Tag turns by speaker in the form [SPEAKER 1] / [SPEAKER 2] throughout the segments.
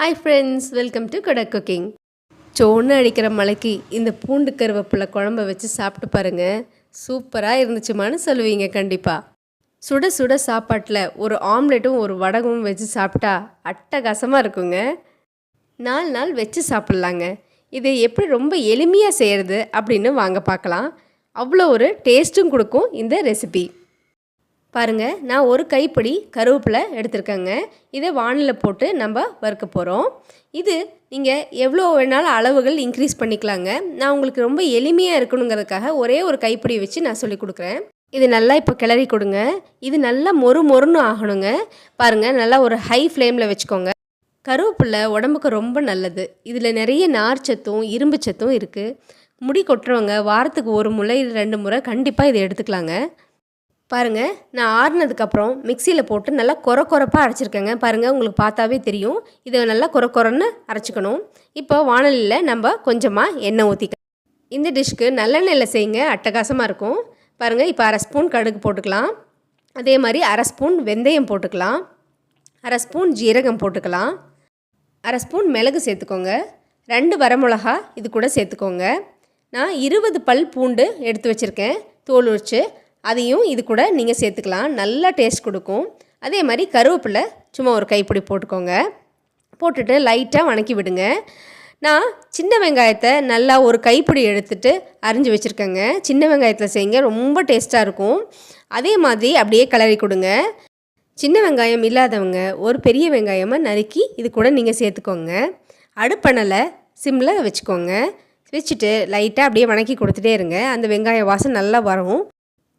[SPEAKER 1] Hi friends welcome to கடை cooking so ஒன்று அடிக்கிற மலைக்கு இந்த பூண்டு கருவேப்பிலை குழம்ப வச்சு சாப்பிட்டு பாருங்கள் சூப்பராக இருந்துச்சுமான்னு சொல்லுவீங்க கண்டிப்பாக சுட சுட சாப்பாட்டில் ஒரு ஆம்லெட்டும் ஒரு வடகமும் வச்சு சாப்பிட்டா அட்டகாசமாக இருக்குங்க. நாலு நாள் வச்சு சாப்பிட்லாங்க. இதை எப்படி ரொம்ப எளிமையாக செய்கிறது அப்படின்னு வாங்க பார்க்கலாம். அவ்வளோ ஒரு டேஸ்ட்டும் கொடுக்கும் இந்த ரெசிபி பாருங்கள் நான் ஒரு கைப்பிடி கருவேப்பிலை எடுத்திருக்கேங்க. இதை வானில் போட்டு நம்ம வறுக்க போகிறோம் இது நீங்கள் எவ்வளோ வேணாலும் அளவுகள் இன்க்ரீஸ் பண்ணிக்கலாங்க. நான் உங்களுக்கு ரொம்ப எளிமையாக இருக்கணுங்கிறதுக்காக ஒரே ஒரு கைப்பிடி வச்சு நான் சொல்லி கொடுக்குறேன். இது நல்லா இப்போ கிளறி கொடுங்க. இது நல்லா மொறு மொறுன்னு ஆகணுங்க. பாருங்கள் நல்லா ஒரு ஹை ஃப்ளேமில் வச்சுக்கோங்க. கருவேப்பிலை உடம்புக்கு ரொம்ப நல்லது. இதில் நிறைய நார்ச்சத்தும் இரும்பு சத்தும் இருக்குது முடி கொட்டுறவங்க வாரத்துக்கு ஒரு முறை ரெண்டு முறை கண்டிப்பாக இதை எடுத்துக்கலாங்க. பாருங்கள் நான் ஆறுனதுக்கப்புறம் மிக்சியில் போட்டு நல்லா கொர கொரப்பாக அரைச்சிருக்கேங்க. பாருங்கள் உங்களுக்கு பார்த்தாவே தெரியும். இதை நல்லா கொர கொரன்னு அரைச்சிக்கணும். இப்போ வானலியில் நம்ம கொஞ்சமாக எண்ணெய் ஊற்றிக்க இந்த டிஷ்க்கு நல்லெண்ணெயில் செய்யுங்க அட்டகாசமாக இருக்கும். பாருங்கள் இப்போ அரை ஸ்பூன் கடுகு போட்டுக்கலாம். அதே மாதிரி அரை ஸ்பூன் வெந்தயம் போட்டுக்கலாம். அரை ஸ்பூன் ஜீரகம் போட்டுக்கலாம். அரை ஸ்பூன் மிளகு சேர்த்துக்கோங்க. ரெண்டு வரமிளகா இது கூட சேர்த்துக்கோங்க. நான் இருபது பல் பூண்டு எடுத்து வச்சுருக்கேன். தோல் வச்சு அதையும் இது கூட நீங்கள் சேர்த்துக்கலாம். நல்லா டேஸ்ட் கொடுக்கும். அதே மாதிரி கருவேப்பிலை சும்மா ஒரு கைப்பிடி போட்டுக்கோங்க. போட்டுட்டு லைட்டாக வணக்கி விடுங்க. நான் சின்ன வெங்காயத்தை நல்லா ஒரு கைப்பிடி எடுத்துட்டு அரிஞ்சு வச்சுருக்கேங்க. சின்ன வெங்காயத்தில் செய்யுங்க. ரொம்ப டேஸ்ட்டாக இருக்கும். அதே மாதிரி அப்படியே கிளறி கொடுங்க. சின்ன வெங்காயம் இல்லாதவங்க ஒரு பெரிய வெங்காயமாக நறுக்கி இது கூட நீங்கள் சேர்த்துக்கோங்க. அடுப்பணலை சிம்மில் வச்சுக்கோங்க. வச்சுட்டு லைட்டாக அப்படியே வணக்கி கொடுத்துட்டே இருங்க. அந்த வெங்காய வாசம் நல்லா வரும்.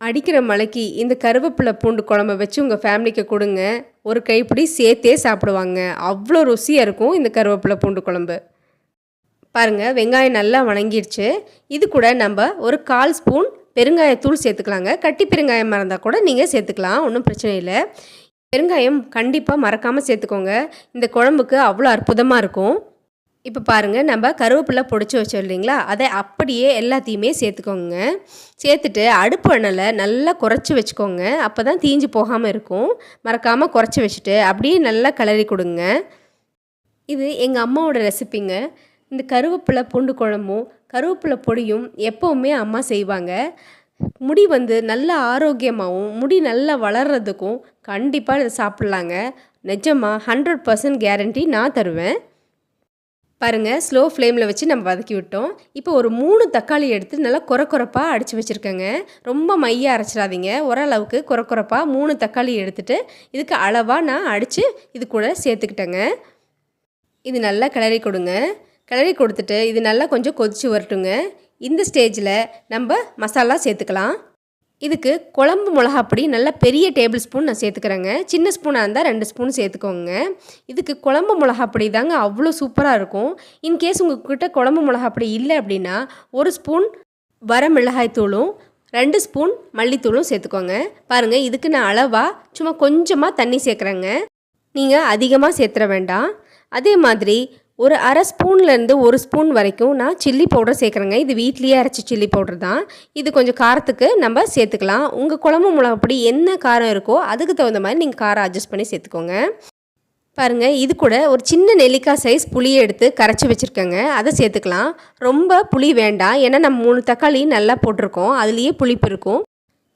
[SPEAKER 1] அடிக்கிற மலைக்கு இந்த கருவேப்பிலை பூண்டு குழம்பு வச்சு உங்கள் ஃபேமிலிக்கு கொடுங்க. ஒரு கைப்பிடி சேர்த்தே சாப்பிடுவாங்க. அவ்வளோ ருசியாக இருக்கும் இந்த கருவேப்பிலை பூண்டு குழம்பு. பாருங்கள் வெங்காயம் நல்லா வணங்கிடுச்சு இது கூட நம்ம ஒரு கால் ஸ்பூன் பெருங்காயத்தூள் சேர்த்துக்கலாங்க. கட்டி பெருங்காயமாக இருந்தால் கூட நீங்கள் சேர்த்துக்கலாம் ஒன்றும் பிரச்சனை இல்லை. பெருங்காயம் கண்டிப்பாக மறக்காமல் சேர்த்துக்கோங்க. இந்த குழம்புக்கு அவ்வளோ அற்புதமாக இருக்கும். இப்போ பாருங்கள் நம்ம கருவேப்பிலை பொடிச்சு வச்சோம் இல்லைங்களா? அதை அப்படியே எல்லாத்தையுமே சேர்த்துக்கோங்க. சேர்த்துட்டு அடுப்பு எண்ணெயில் நல்லா குறைச்சி வச்சுக்கோங்க. அப்போ தான் தீஞ்சு போகாமல் இருக்கும். மறக்காமல் குறைச்சி வச்சுட்டு அப்படியே நல்லா கிளறி கொடுங்க. இது எங்கள் அம்மாவோட ரெசிபிங்க. இந்த கருவேப்பிலை பூண்டு குழம்பும் கருவேப்பிலை பொடியும் எப்போவுமே அம்மா செய்வாங்க. முடி வந்து நல்ல ஆரோக்கியமாகவும் முடி நல்லா வளர்கிறதுக்கும் கண்டிப்பாக இதை சாப்பிட்லாங்க. நிஜமாக ஹண்ட்ரட் பர்சன்ட் கேரண்டி நான் தருவேன். பாருங்கள் ஸ்லோ ஃப்ளேமில் வச்சு நம்ம வதக்கி விட்டோம். இப்போ ஒரு மூணு தக்காளி எடுத்து நல்லா குறை குறைப்பாக அடித்து வச்சுருக்கேங்க. ரொம்ப மையாக அரைச்சிடாதீங்க. ஓரளவுக்கு குறை குறைப்பாக மூணு தக்காளி எடுத்துகிட்டு இதுக்கு அளவாக நான் அடித்து இது கூட சேர்த்துக்கிட்டேங்க. இது நல்லா கிளறி கொடுங்க. கிளறி கொடுத்துட்டு இது நல்லா கொஞ்சம் கொதித்து வரட்டுங்க. இந்த ஸ்டேஜில் நம்ம மசாலா சேர்த்துக்கலாம். இதுக்கு குழம்பு மிளகாப்பொடி நல்ல பெரிய டேபிள் ஸ்பூன் நான் சேர்த்துக்கிறேங்க. சின்ன ஸ்பூனாக இருந்தால் ரெண்டு ஸ்பூன் சேர்த்துக்கோங்க. இதுக்கு குழம்பு மிளகாப்பொடி தாங்க அவ்வளோ சூப்பராக இருக்கும். இன்கேஸ் உங்கள்கிட்ட குழம்பு மிளகாப்பொடி இல்லை அப்படின்னா ஒரு ஸ்பூன் வர மிளகாய் தூளும் ரெண்டு ஸ்பூன் மல்லித்தூளும் சேர்த்துக்கோங்க. பாருங்கள் இதுக்கு நான் அளவாக சும்மா கொஞ்சமாக தண்ணி சேர்க்குறேங்க. நீங்கள் அதிகமாக சேர்த்துற வேண்டாம். அதே மாதிரி ஒரு அரை ஸ்பூன்லேருந்து ஒரு ஸ்பூன் வரைக்கும் நான் சில்லி பவுடர் சேர்க்குறேங்க. இது வீட்லேயே அரைச்சி சில்லி பவுடர் தான். இது கொஞ்சம் காரத்துக்கு நம்ம சேர்த்துக்கலாம். உங்கள் குழம்பு மிளகாப்பொடி என்ன காரம் இருக்கோ அதுக்கு தகுந்த மாதிரி நீங்கள் காரம் அட்ஜஸ்ட் பண்ணி சேர்த்துக்கோங்க. பாருங்கள் இது கூட ஒரு சின்ன நெல்லிக்காய் சைஸ் புளியை எடுத்து கரைச்சி வச்சுருக்கேங்க. அதை சேர்த்துக்கலாம். ரொம்ப புளி வேண்டாம். ஏன்னா நம்ம மூணு தக்காளி நல்லா போட்டிருக்கோம். அதுலேயே புளிப்பு இருக்கும்.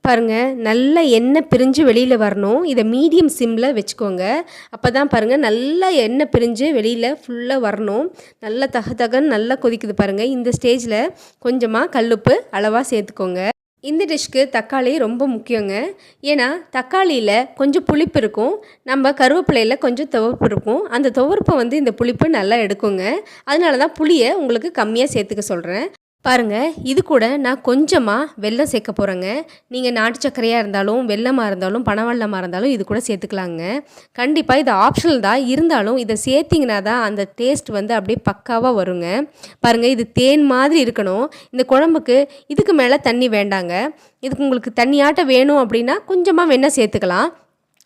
[SPEAKER 1] பாருங்கள் நல்ல எண்ணெய் பிரிஞ்சு வெளியில் வரணும். இதை மீடியம் சிம்மில் வச்சுக்கோங்க. அப்போ தான் பாருங்கள் நல்லா எண்ணெய் பிரிஞ்சு வெளியில் ஃபுல்லாக வரணும். நல்லா தக தகன்னு நல்லா கொதிக்குது பாருங்கள் இந்த ஸ்டேஜில் கொஞ்சமாக கல்லுப்பு அளவாக சேர்த்துக்கோங்க. இந்த டிஷ்க்கு தக்காளி ரொம்ப முக்கியங்க. ஏன்னா தக்காளியில் கொஞ்சம் புளிப்பு இருக்கும். நம்ம கருவேப்பிலையில் கொஞ்சம் துவப்பு இருக்கும். அந்த துவர்ப்பை வந்து இந்த புளிப்பு நல்லா எடுக்குங்க. அதனால தான் புளியை உங்களுக்கு கம்மியாக சேர்த்துக்க சொல்கிறேன் பாருங்கள் இது கூட நான் கொஞ்சமாக வெள்ளம் சேர்க்க போகிறேங்க நீங்கள் நாட்டு சர்க்கரையாக இருந்தாலும் வெள்ளமாக இருந்தாலும் பனவெள்ளமாக இருந்தாலும் இது கூட சேர்த்துக்கலாங்க. கண்டிப்பாக இது ஆப்ஷனல் தான். இருந்தாலும் இதை சேர்த்திங்கன்னா தான் அந்த டேஸ்ட் வந்து அப்படியே பக்காவாக வருங்க. பாருங்கள் இது தேன் மாதிரி இருக்கணும். இந்த குழம்புக்கு இதுக்கு மேலே தண்ணி வேண்டாங்க. இதுக்கு உங்களுக்கு தண்ணியாட்ட வேணும் அப்படின்னா கொஞ்சமாக வெண்ணெய் சேர்த்துக்கலாம்.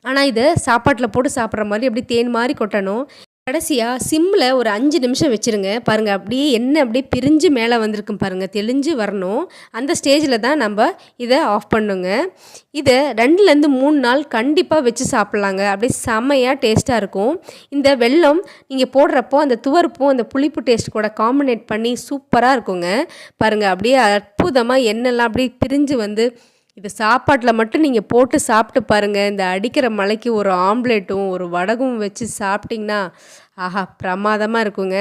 [SPEAKER 1] ஆனால் இதை சாப்பாட்டில் போட்டு சாப்பிட்ற மாதிரி அப்படி தேன் மாதிரி கொட்டணும். கடைசியாக சிம்மில் ஒரு அஞ்சு நிமிஷம் வச்சுருங்க. பாருங்கள் அப்படியே எண்ணெய் அப்படியே பிரிஞ்சு மேலே வந்திருக்கும் பாருங்கள் தெளிஞ்சு வரணும். அந்த ஸ்டேஜில் தான் நம்ம இதை ஆஃப் பண்ணுங்க. இதை ரெண்டுலேருந்து மூணு நாள் கண்டிப்பாக வச்சு சாப்பிட்லாங்க. அப்படியே செம்மையாக டேஸ்ட்டாக இருக்கும். இந்த வெல்லம் நீங்கள் போடுறப்போ அந்த துவர்ப்பும் அந்த புளிப்பு டேஸ்ட் கூட காம்பினேட் பண்ணி சூப்பராக இருக்குங்க. பாருங்கள் அப்படியே அற்புதமாக எண்ணெய்லாம் அப்படியே பிரிஞ்சு வந்து இது சாப்பாட்டில் மட்டும் நீங்கள் போட்டு சாப்பிட்டு பாருங்கள் இந்த அடிக்கிற மலைக்கு ஒரு ஆம்லேட்டும் ஒரு வடகும் வச்சு சாப்பிட்டிங்கன்னா ஆஹா பிரமாதமாக இருக்குங்க.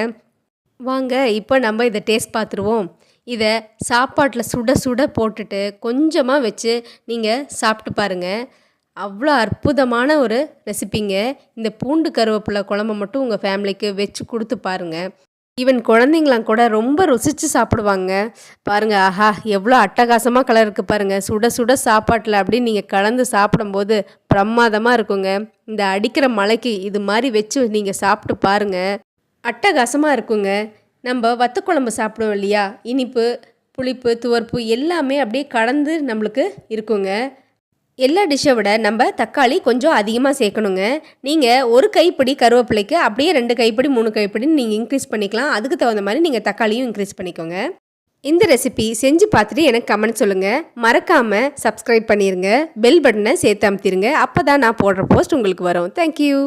[SPEAKER 1] வாங்க இப்போ நம்ம இதை டேஸ்ட் பார்த்துருவோம் இதை சாப்பாட்டில் சுட சுட போட்டுட்டு கொஞ்சமாக வச்சு நீங்கள் சாப்பிட்டு பாருங்கள் அவ்வளோ அற்புதமான ஒரு ரெசிபிங்க. இந்த பூண்டு கருவேப்பிலை குழம்பு மட்டும் உங்கள் ஃபேமிலிக்கு வச்சு கொடுத்து பாருங்கள் ஈவன் குழந்தைங்களாம் கூட ரொம்ப ருசித்து சாப்பிடுவாங்க. பாருங்கள் ஆஹா எவ்வளோ அட்டகாசமாக கலர் இருக்குது பாருங்கள் சுட சுட சாப்பாட்டில் அப்படின்னு நீங்கள் கலந்து சாப்பிடும்போது பிரமாதமாக இருக்குங்க. இந்த அடிக்கிற மலைக்கு இது மாதிரி வச்சு நீங்கள் சாப்பிட்டு பாருங்கள் அட்டகாசமாக இருக்குங்க. நம்ம வத்தக்குழம்பு சாப்பிடுவோம் இல்லையா? இனிப்பு புளிப்பு துவர்ப்பு எல்லாமே அப்படியே கலந்து நம்மளுக்கு இருக்குங்க. எல்லா டிஷ்ஷை விட நம்ம தக்காளி கொஞ்சம் அதிகமாக சேர்க்கணுங்க. நீங்கள் ஒரு கைப்பிடி கருவேப்பிலைக்கு அப்படியே ரெண்டு கைப்பிடி மூணு கைப்பிடின்னு நீங்கள் இன்க்ரீஸ் பண்ணிக்கலாம். அதுக்கு தகுந்த மாதிரி நீங்கள் தக்காளியும் இன்க்ரீஸ் பண்ணிக்கோங்க. இந்த ரெசிபி செஞ்சு பார்த்துட்டு எனக்கு கமெண்ட் சொல்லுங்கள் மறக்காமல் சப்ஸ்கிரைப் பண்ணிடுங்க பெல் பட்டனை சேர்த்து அமுத்திடுங்க அப்போ தான் நான் போடுற போஸ்ட் உங்களுக்கு வரும். தேங்க்யூ